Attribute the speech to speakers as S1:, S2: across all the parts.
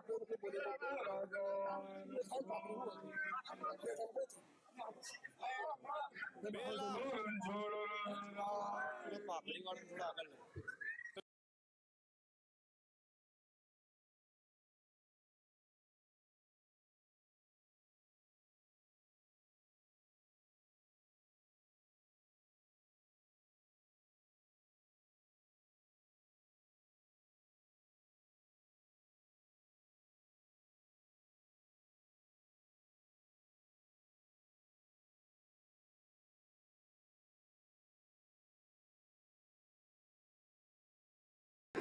S1: আপনাদেরকে বলে পাবলিক অনেক আগের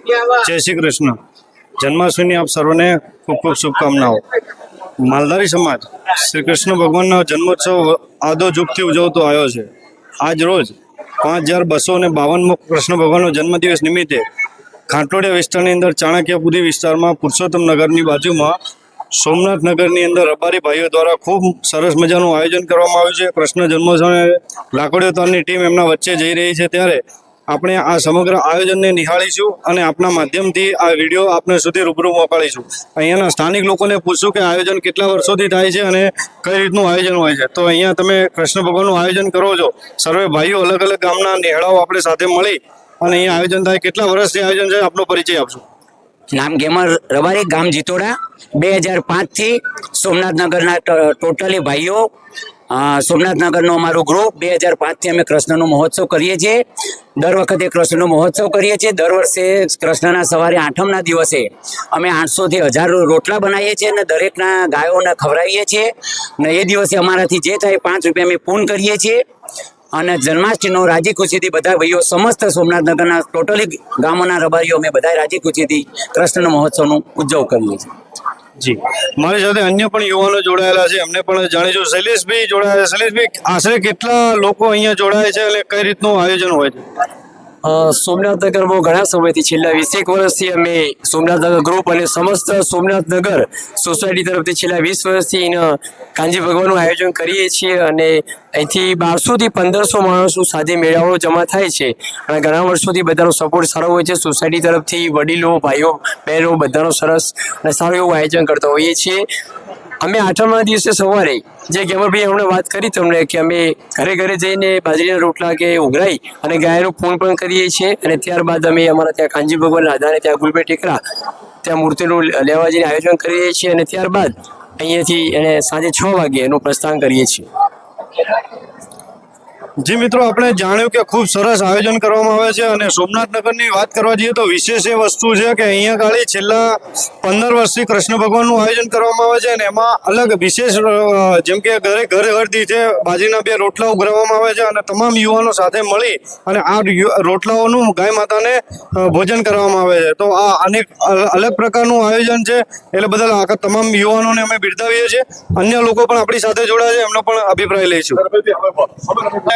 S1: જય શ્રી કૃષ્ણ. જન્માષ્ટમીની આપ સર્વને ખૂબ ખૂબ શુભકામનાઓ. માલધારી સમાજ, શ્રી કૃષ્ણ ભગવાનનો જન્મોત્સવ આદો જુગથી ઉજવતો આવ્યો છે. આજ રોજ પાંચ હજાર બસો ને બાવનમો કૃષ્ણ ભગવાનનો જન્મદિવસ નિમિત્તે ખાંટોડિયા વિસ્તારની અંદર ચાણક્યપુરી વિસ્તારમાં પુરુષોત્તમ નગરની બાજુમાં સોમનાથ નગરની અંદર રબારી ભાઈઓ દ્વારા ખૂબ સરસ મજાનું આયોજન કરવામાં આવ્યું છે. કૃષ્ણ જન્મોત્સવ લાકડીઓ તારની ટીમ એમના વચ્ચે જઈ રહી છે. ત્યારે આપણે આ સમગ્ર આયોજનને નિહાળીશું અને આપના માધ્યમથી આ વીડિયો આપને સુધી રૂબરૂ મોકલીશું અહીંયાના સ્થાનિક લોકોને પૂછશું કે આયોજન કેટલા વર્ષોથી થાય છે અને કઈ રીતનું આયોજન હોય છે. તો અહીંયા તમે કૃષ્ણ ભગવાનનું આયોજન કરો છો. સર્વે ભાઈઓ અલગ અલગ ગામના નેહળાઓ આપણે સાથે મળી અને અહીંયા આયોજન થાય. કેટલા વર્ષથી આયોજન છે આપનો પરિચય આપશો.
S2: નામ ગેમર રબારી, ગામ જીતોડા. બે હજાર પાંચથી સોમનાથનગરના નગરના ટોટલી ભાઈઓ સોમનાથનગરનું અમારું ગ્રુપ બે હજાર પાંચથી અમે કૃષ્ણનો મહોત્સવ કરીએ છીએ. દર વખતે કૃષ્ણનો મહોત્સવ કરીએ છીએ. દર વર્ષે કૃષ્ણના સવારે આઠમના દિવસે અમે આઠસોથી હજાર રોટલા બનાવીએ છીએ અને દરેકના ગાયોને ખવડાવીએ છીએ. અને એ દિવસે અમારાથી જે થાય પાંચ રૂપિયા અમે પૂર્ણ કરીએ છીએ. અને જન્માષ્ટમીનો રાજી ખુશીથી બધા ભાઈઓ સમસ્ત સોમનાથનગરના ટોટલી ગામોના રબારીઓ અમે બધા રાજી ખુશીથી કૃષ્ણ મહોત્સવનું ઉજવ કરીએ છીએ.
S1: જી. મારી સાથે અન્ય પણ યુવાનો જોડાયેલા છે. એમને પણ જાણીશું. શૈલેષભાઈ જોડાયા શૈલેષભાઈ, આશરે કેટલા લોકો અહીંયા જોડાય છે અને કઈ રીતનું આયોજન હોય છે?
S3: અ, સોમનાથનગરમાં ઘણા સમયથી છેલ્લા વીસેક વર્ષથી અમે સોમનાથ નગર ગ્રુપ અને સમસ્ત સોમનાથ નગર સોસાયટી તરફથી છેલ્લા વીસ વર્ષથી કાંજી ભગવાનનું આયોજન કરીએ છીએ અને અહીંથી બારસોથી પંદરસો માણસો સાથે મેળાઓ જમા થાય છે. અને ઘણા વર્ષોથી બધાનો સપોર્ટ સારો હોય છે. સોસાયટી તરફથી વડીલો ભાઈઓ બહેનો બધાનો સરસ અને સારું એવું આયોજન કરતા હોઈએ છીએ. અમે આઠમના દિવસે સવારે જે ગેમરભાઈ હમણાં વાત કરી તમને કે અમે ઘરે ઘરે જઈને બાજરીના રોટલા કે ઉઘરાઈ અને ગાયનું પૂન પણ કરીએ છીએ અને ત્યારબાદ અમે અમારા ત્યાં કાંજી ભગવાનના આધારે ત્યાં ગુલબે ટેકરા ત્યાં મૂર્તિનું લેવા જઈને આયોજન કરીએ છીએ અને ત્યારબાદ અહીંયાથી એને સાંજે છ વાગે એનું પ્રસ્થાન કરીએ છીએ.
S1: જી મિત્રો, આપણે જાણ્યું કે ખૂબ સરસ આયોજન કરવામાં આવે છે અને સોમનાથ નગરની વાત કરવા જઈએ તો વિશેષ એ વસ્તુ છે કે અહીંયા ખાલી છેલ્લા પંદર વર્ષથી કૃષ્ણ ભગવાનનું આયોજન કરવામાં આવે છે અને એમાં અલગ વિશેષ જેમ કે ઘરે ઘરે ઘરથી છે બાજીના બે રોટલા ઉઘરાવવામાં આવે છે અને તમામ યુવાનો સાથે મળી અને આ રોટલાઓનું ગાય માતાને ભોજન કરવામાં આવે છે. તો આ અનેક અલગ પ્રકારનું આયોજન છે. એટલે બદલ આખા તમામ યુવાનોને અમે બિરદાવીએ છીએ. અન્ય લોકો પણ આપણી સાથે જોડાયા છે. એમનો પણ અભિપ્રાય લઈશું.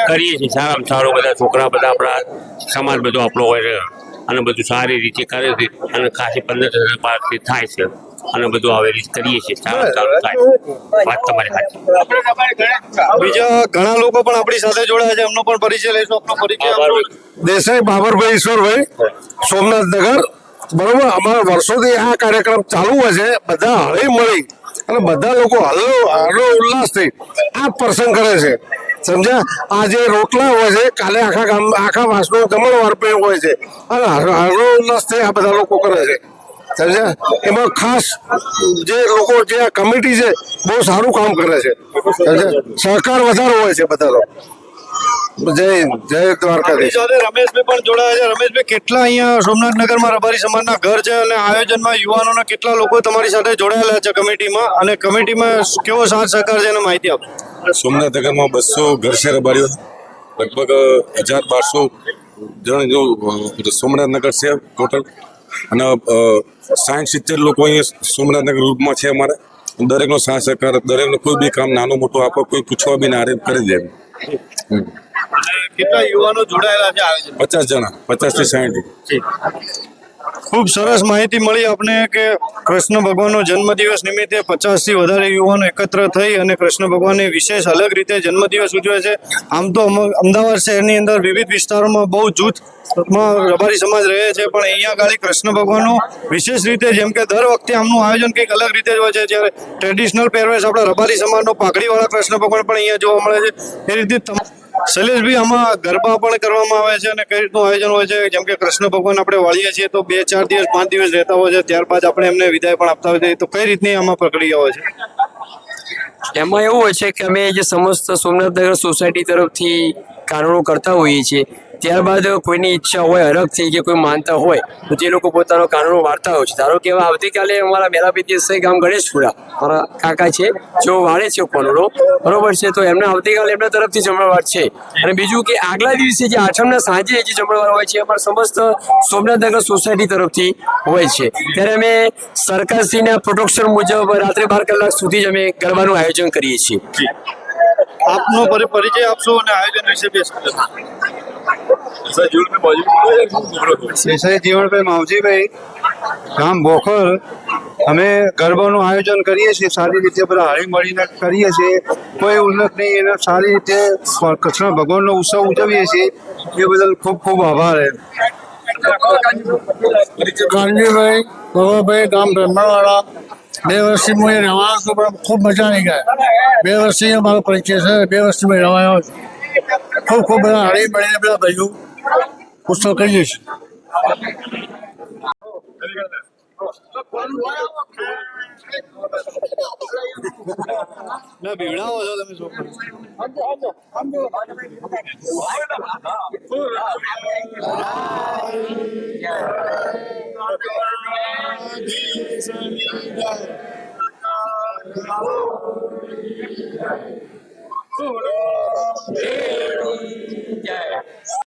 S4: કરીએ છીએ. સારામાં સારું બધા છોકરા બધા આપણા સમાજ બધો આપણો હોય છે. અને બધું સારી રીતે કરે છે અને ખાસી પંદર હજાર બારથી થાય છે. અને બધું આવી રીતે કરીએ છીએ. સારામાં સારું થાય વાત તમારી સાચી.
S1: બીજા ઘણા લોકો પણ આપણી સાથે જોડાયા છે. એમનો પણ પરિચય લઈશું. આપનો પરિચય.
S5: દેસાઈ બાબરભાઈ ઈશ્વરભાઈ સોમનાથનગર. બરોબર? અમારા વર્ષોથી આ કાર્યક્રમ ચાલુ હોય છે. બધા હળી મળી અને બધા લોકો હલો હલો ઉલ્લાસથી આ પ્રસંગ કરે છે. સમજ્યા? આ જે રોટલા હોય છે, કાલે આખા ગામ આખા વાસનો કમળ પણ હોય છે. અને હરણો ઉલ્લાસ થઈ આ બધા લોકો કરે છે. સમજ્યા? એમાં ખાસ જે લોકો, જે આ કમિટી છે, બહુ સારું કામ કરે છે. સહકાર વધારે હોય છે બધા લોકો જય જય દ્વારકાધીશ.
S1: રમેશભાઈ પણ જોડાયા છે. રમેશભાઈ, કેટલા અહીંયા સોમનાથ નગરમાં સમાજના ઘર છે અને આયોજનમાં યુવાનોના કેટલા લોકો તમારી સાથે જોડાયેલા છે કમિટીમાં? અને કમિટીમાં કેવો સાથ સહકાર છે એની માહિતી આપો.
S6: સોમનાથ નગરમાં બસો ઘરશેર બાળ્યો લગભગ હજાર બારસો જણ જો સોમનાથ નગર છે ટોટલ. અને સાઠ સિત્તેર લોકો અહીંયા સોમનાથ નગર રૂપમાં છે અમારે. દરેકનો સાથ સહકાર દરેકનો કોઈ બી કામ નાનું મોટું આપો કોઈ પૂછવા બી ના કરી દે
S1: કેટલા યુવાનો જોડાયેલા છે
S6: પચાસ જણા પચાસથી સાઠ
S1: ખૂબ સરસ માહિતી મળી આપને કે કૃષ્ણ ભગવાનનો જન્મદિવસ નિમિત્તે પચાસથી વધારે યુવાનો એકત્ર થઈ અને કૃષ્ણ ભગવાનની વિશેષ અલગ રીતે જન્મદિવસ ઉજવે છે. આમ તો અમ- અમદાવાદ શહેરની અંદર વિવિધ વિસ્તારોમાં બહુ જૂથમાં રબારી સમાજ રહે છે, પણ અહીંયા ગાડી કૃષ્ણ ભગવાનનું વિશેષ રીતે જેમ કે દર વખતે આમનું આયોજન કંઈક અલગ રીતે જ હોય છે. જ્યારે ટ્રેડિશનલ પહેરવેશ આપણા રબારી સમાજનો પાઘડીવાળા કૃષ્ણ ભગવાન પણ અહીંયા જોવા મળે છે. એ રીતે શૈલેષભાઈ, આમાં ગરબા પણ કરવામાં આવે છે અને કઈ રીતનું આયોજન હોય છે? જેમ કે કૃષ્ણ ભગવાન આપણે વાળીએ છીએ, તો બે ચાર દિવસ, પાંચ દિવસ રહેતા હોય છે, ત્યારબાદ આપણે એમને વિદાય પણ આપતા હોય છે તો કઈ રીતની આમાં પ્રક્રિયા હોય છે?
S3: એમાં એવું હોય છે કે અમે જે સમસ્ત સોમનાથનગર સોસાયટી તરફથી કારણો કરતા હોઈએ છીએ. ત્યારબાદ કોઈની ઈચ્છા હોય અરગથી કે કોઈ માનતા હોય, તો તે લોકો પોતાનો કારણો વાર્તા હોય છે. ધારો કે આવતીકાલે અમારા મેરાપી દિવસે ગામ ગણેશપુરા મારા કાકા છે, જેઓ વાળે છે કોલોડો બરોબર છે, તો એમને આવતીકાલે એમના તરફથી જમણવાર છે. અને બીજું કે આગલા દિવસે જે આઠમના સાંજે જે જમણવાર હોય છે અમારા સમસ્ત સોમનાથનગર સોસાયટી તરફથી હોય છે. ત્યારે અમે સરકારશ્રીના પ્રોટેક્શન મુજબ રાત્રે બાર કલાક સુધી જ અમે ગરબાનું આયોજન કરીએ છીએ.
S1: આપનો પરિચય આપશો અને આયોજન વિશે બે શબ્દ.
S7: દેસાઈ જીવણભાઈ માવજીભાઈ ગામ બોખર. અમે ગરબાનું આયોજન કરીએ છીએ સારી રીતે બધા હળી મળીને કરીએ છીએ. કોઈ ઉન્નત નહીં એને સારી રીતે કૃષ્ણ ભગવાનનો ઉત્સવ ઉજવીએ છીએ. એ બદલ ખૂબ ખૂબ આભાર એમ
S8: કાનજીભાઈ ભગવાભાઈ ગામ બ્રહ્મણવાળા બે વર્ષથી હું એ રહેવાનો છું પણ ખૂબ મજા નહીં ગયા બે વર્ષથી મારો પરિચય છે બે વર્ષથી મેં રહેવાનો છું. ખૂબ ખૂબ બધા હળી મળીને બધા ભાઈઓ ઉત્સવ કરીએ છીએ.
S1: ના બીવડાવો છો તમે Yeah.